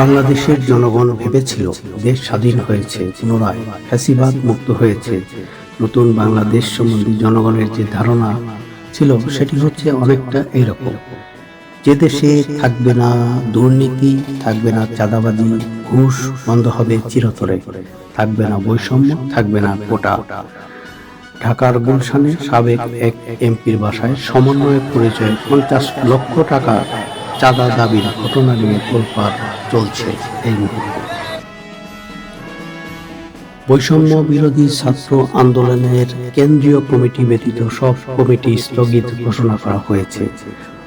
বাংলাদেশের জনগণ ভেবেছিল, দেশ স্বাধীন হয়েছে, পুনরায় ফ্যাসিবাদ মুক্ত হয়েছে। নতুন বাংলাদেশ সম্বন্ধে জনগণের যে ধারণা ছিল, সেটি হচ্ছে অনেকটা এরকম। যে দেশে থাকবে না দুর্নীতি, থাকবে না চাঁদাবাজি, ঘুষ বন্ধ হবে চিরতরে। থাকবে না বৈষম্য, থাকবে না কোটা। ঢাকার গুলশানে সাবেক এক এমপির বাসায় সমন্বয়ের পরিচয় পঞ্চাশ লক্ষ টাকা চাঁদা দাবির ঘটনা নিয়ে তোলপাড়। চলছে এই মুহূর্তে। বৈষম্য বিরোধী ছাত্র আন্দোলনের কেন্দ্রীয় কমিটি ব্যতীত সব কমিটি স্থগিত ঘোষণা করা হয়েছে।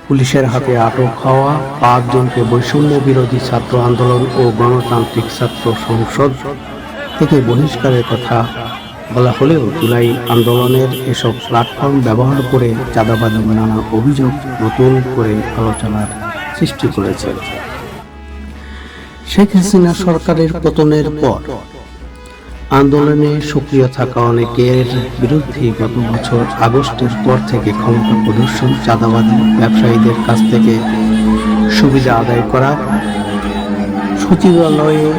পুলিশের হাতে আটক হওয়া পাঁচজনকে বৈষম্য বিরোধী ছাত্র আন্দোলন ও গণতান্ত্রিক ছাত্র সংসদ থেকে বহিষ্কারের কথা বলা হলেও জুলাই আন্দোলনের এসব প্ল্যাটফর্ম ব্যবহার করে চাঁদাবাজি নানা অভিযোগ নতুন করে আলোচনার সৃষ্টি করেছে। শেখ হাসিনা সরকারের পতনের পর আন্দোলনে সক্রিয় থাকা অনেকের বিরুদ্ধে গত বছর আগস্টের পর থেকে ক্ষমতা প্রদর্শন চাঁদাবাদী ব্যবসায়ীদের কাছ থেকে সুবিধা আদায় করা, সচিবালয়ে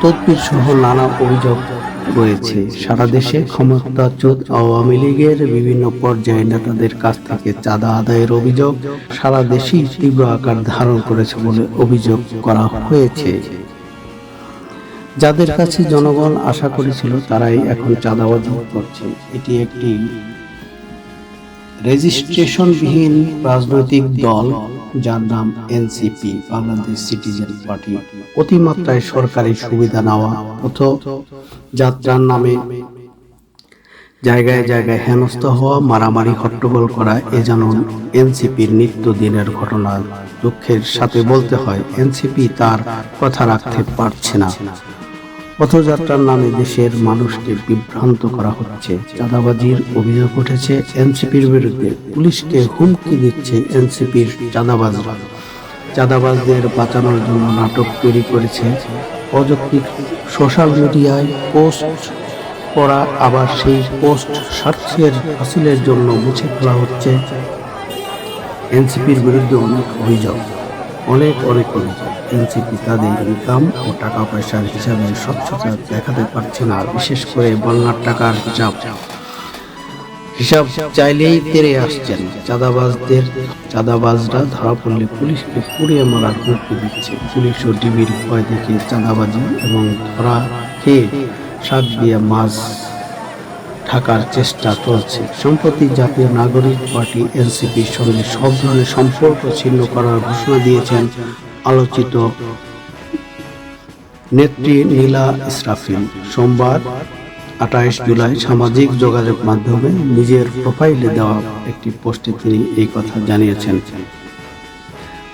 তদবির সহ নানা অভিযোগ রয়েছে সারা দেশে ক্ষমতাচ্যুত আওয়ামী লীগের বিভিন্ন পর্যায়ে নেতাদের কাছ থেকে চাঁদা আদায়ের অভিযোগ সারা দেশেই তীব্র আকার ধারণ করেছে বলে অভিযোগ করা হয়েছে। যাদের কাছে জনগণ আশা করেছিল তারাই এখন চাঁদাবাজি করছে। এটি একটি রেজিস্ট্রেশনবিহীন রাজনৈতিক দল। যার নাম এনসিপি বাংলাদেশ সিটিজেন পার্টি অতিমাত্রায় সরকারি সুবিধা নেওয়া পথ যাত্রার নামে জায়গায় জায়গায় হেনস্থ হওয়া, মারামারি, হট্টগোল করা, এ যেন এনসিপির নিত্যদিনের ঘটনা। দুঃখের সাথে বলতে হয় এনসিপি তার কথা রাখতে পারছে না। পথযাত্রার নামে দেশের মানুষকে বিভ্রান্ত করা হচ্ছে। চাঁদাবাজির অভিযোগ উঠেছে এনসিপির বিরুদ্ধে। পুলিশকে হুমকি দিচ্ছে এনসিপির চাঁদাবাজরা। চাঁদাবাজদের বাঁচানোর জন্য নাটক তৈরি করেছে অযৌক্তিক সোশ্যাল মিডিয়ায় পোস্ট করা, আবার সেই পোস্ট স্বার্থের হাসিলের জন্য মুছে ফেলা হচ্ছে এনসিপির বিরুদ্ধে অনেক অভিযোগ। অনেক অনেক অভিযোগ এনসিপি তাদের ইনকাম ও টাকা পয়সার হিসাবে স্বচ্ছতা দেখাতে পারছে না, বিশেষ করে বন্যার টাকার হিসাব। হিসাব চাইলেই তেরে আসছেন চাঁদাবাজদের। চাঁদাবাজরা ধরা পড়লে পুলিশকে পুড়িয়ে মারার হুমকি দিচ্ছে। পুলিশ ও ডিবির ভয় দেখে চাঁদাবাজি এবং ধরা খেয়ে শাক দিয়ে মাছ থাকার চেষ্টা চলছে। সম্প্রতি জাতীয় নাগরিক পার্টি এনসিপির সঙ্গে সব ধরনের সম্পর্ক ছিন্ন করার ঘোষণা দিয়েছেন আলোচিত নেত্রী নীলা ইসরাফিল। সোমবার আঠাইশ জুলাই সামাজিক যোগাযোগ মাধ্যমে নিজের প্রোফাইলে দেওয়া একটি পোস্টে তিনি এই কথা জানিয়েছেন।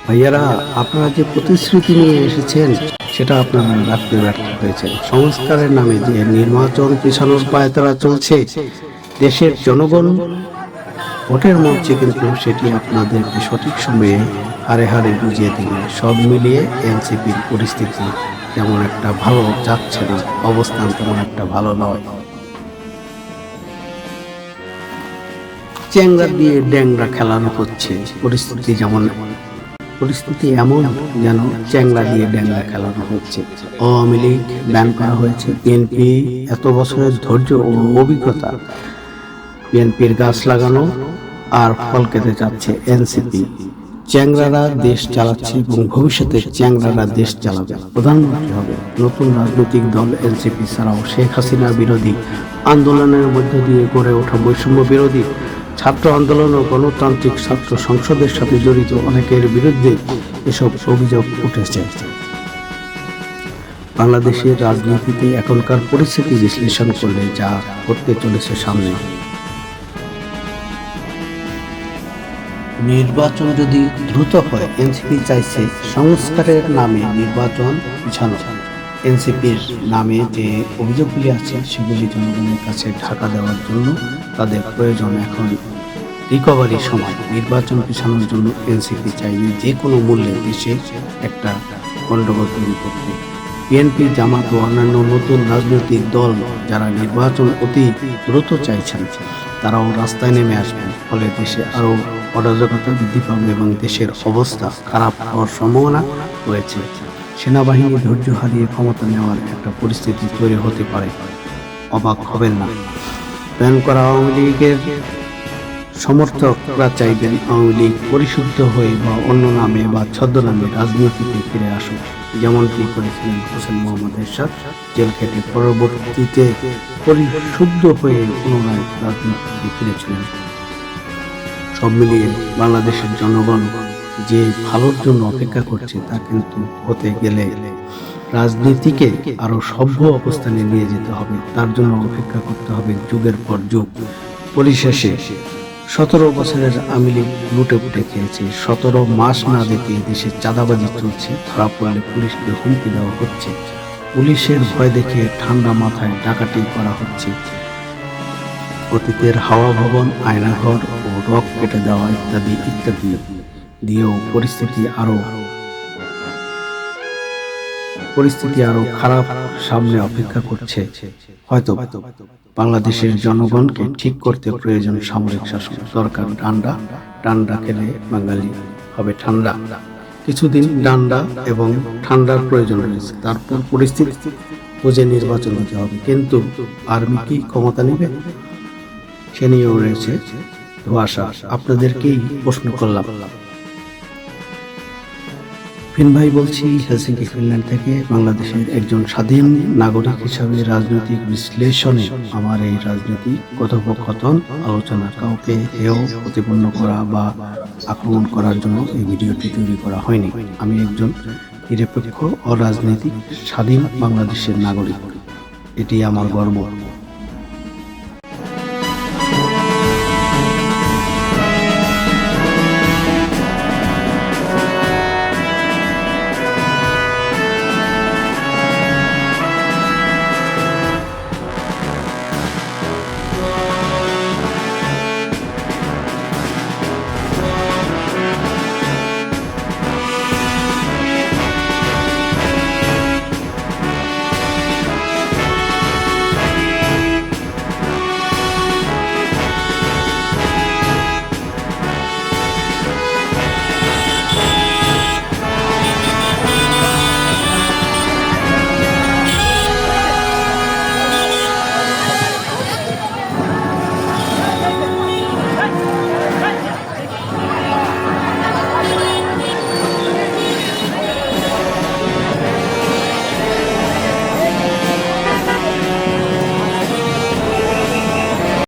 ভাইয়ারা, আপনারা যে প্রতিশ্রুতি নিয়ে এসেছেন সেটা আপনারা রাখতে ব্যর্থ হয়েছেন সংস্কারের নামে যে নির্বাচন পিছানোর পায়তারা চলছে, দেশের জনগণ ভোটের মঞ্চে কিন্তু সেটি আপনাদেরকে সঠিক সময়ে হারে হারে বুঝিয়ে দিবে। সব মিলিয়ে এনসিপির পরিস্থিতি তেমন একটা ভালো যাচ্ছে না। অবস্থান তেমন একটা ভালো নয়। চ্যাংরা দিয়ে ড্যাংরা খেলানো হচ্ছে। পরিস্থিতি যেমন পরিস্থিতি এমন যেন চ্যাংরা দিয়ে ড্যাংলা খেলানো হচ্ছে। আওয়ামী লীগ ব্যান করা হয়েছে। বিএনপি এত বছরের ধৈর্য ও অভিজ্ঞতা। বিএনপির গাছ লাগানো আর ফল খেতে যাচ্ছে এনসিপি চ্যাংরারা দেশ চালাচ্ছে এবং ভবিষ্যতে চ্যাংরারা দেশ চালাবে। প্রধানমন্ত্রী হবে নতুন রাজনৈতিক দল এনসিপি ছাড়াও শেখ হাসিনা বিরোধী। আন্দোলনের মধ্য দিয়ে গড়ে ওঠা বৈষম্য বিরোধী ছাত্র আন্দোলন ও গণতান্ত্রিক ছাত্র সংসদের সাথে জড়িত অনেকের বিরুদ্ধে এসব অভিযোগ উঠেছে। বাংলাদেশের রাজনীতিতে এখনকার পরিস্থিতি বিশ্লেষণ করলে যা করতে চলেছে সামনে। নির্বাচন যদি দ্রুত হয়, এনসিপি চাইছে সংস্কারের নামে নির্বাচন পিছানো এনসিপির নামে যে অভিযোগগুলি আছে সেগুলি জনগণের কাছে ঢাকা দেওয়ার জন্য তাদের প্রয়োজন এখন রিকভারির সময়। নির্বাচন পিছানোর জন্য এনসিপি চাইবে যে কোনো মূল্যে দেশে একটা গণ্ডগোল তৈরি করতে। বিএনপি, জামাত ও অন্যান্য নতুন রাজনৈতিক দল যারা নির্বাচন অতি দ্রুত চাইছেন, তারাও রাস্তায় নেমে আসবেন। ফলে দেশে আরও অরাজকতা বৃদ্ধি পাবে এবং দেশের অবস্থা খারাপ হওয়ার সম্ভাবনা রয়েছে। সেনাবাহিনী ধৈর্য হারিয়ে ক্ষমতা নেওয়ার একটা পরিস্থিতি তৈরি হতে পারে। অবাক হবেন না। ব্যান করা আওয়ামী লীগের সমর্থকরা চাইবেন আওয়ামী লীগ পরিশুদ্ধ হয়ে বা অন্য নামে বা ছদ্মনামে রাজনীতিতে ফিরে আসুক, যেমনটি করেছিলেন হোসেন মোহাম্মদ এরশাদ। জেল খেটে পরবর্তীতে পরিশুদ্ধ হয়ে পুনরায় রাজনীতিতে ফিরেছিলেন। সব মিলিয়ে বাংলাদেশের জনগণ যে ভালোর জন্য অপেক্ষা করছে তা কিন্তু হতে গেলে রাজনীতিকে আরও সভ্য অবস্থানে নিয়ে যেতে হবে। তার জন্য অপেক্ষা করতে হবে যুগের পর যুগ। পরিশেষে সতেরো বছরের আওয়ামী লীগ লুটে পুটে খেয়েছে। সতেরো মাস না দেখে দেশে চাঁদাবাজি চলছে। ধরা পড়লে পুলিশকে হুমকি দেওয়া হচ্ছে। পুলিশের ভয় দেখে ঠান্ডা মাথায় ডাকাতি করা হচ্ছে। অতীতের হাওয়া ভবন, আয়নাঘর ও রক কেটে দেওয়া ইত্যাদি ইত্যাদি। দিয়েও পরিস্থিতি আরও পরিস্থিতি আরও খারাপ সামনে অপেক্ষা করছে। হয়তো বাংলাদেশের জনগণকে ঠিক করতে প্রয়োজন সামরিক শাসন। দরকার ডান্ডা। ডান্ডা খেলে বাঙালি হবে ঠান্ডা। কিছুদিন ডান্ডা এবং ঠান্ডার প্রয়োজন রয়েছে। তারপর পরিস্থিতি বুঝে নির্বাচন হতে হবে। কিন্তু আর্মি কি ক্ষমতা নেবে? সে নিয়েও রয়েছে ধোয়াশা। আপনাদেরকেই প্রশ্ন করলাম। ফিন ভাই বলছি, হেলসিঙ্কি, ফিনল্যান্ড থেকে বাংলাদেশের একজন স্বাধীন নাগরিক হিসাবে রাজনৈতিক বিশ্লেষণে আমার এই রাজনৈতিক কথোপকথন, আলোচনা কাউকে হেয়, প্রতিপন্ন করা বা আক্রমণ করার জন্য এই ভিডিওটি তৈরি করা হয়নি। আমি একজন নিরপেক্ষ, অরাজনৈতিক, স্বাধীন বাংলাদেশের নাগরিক। এটি আমার গর্ব।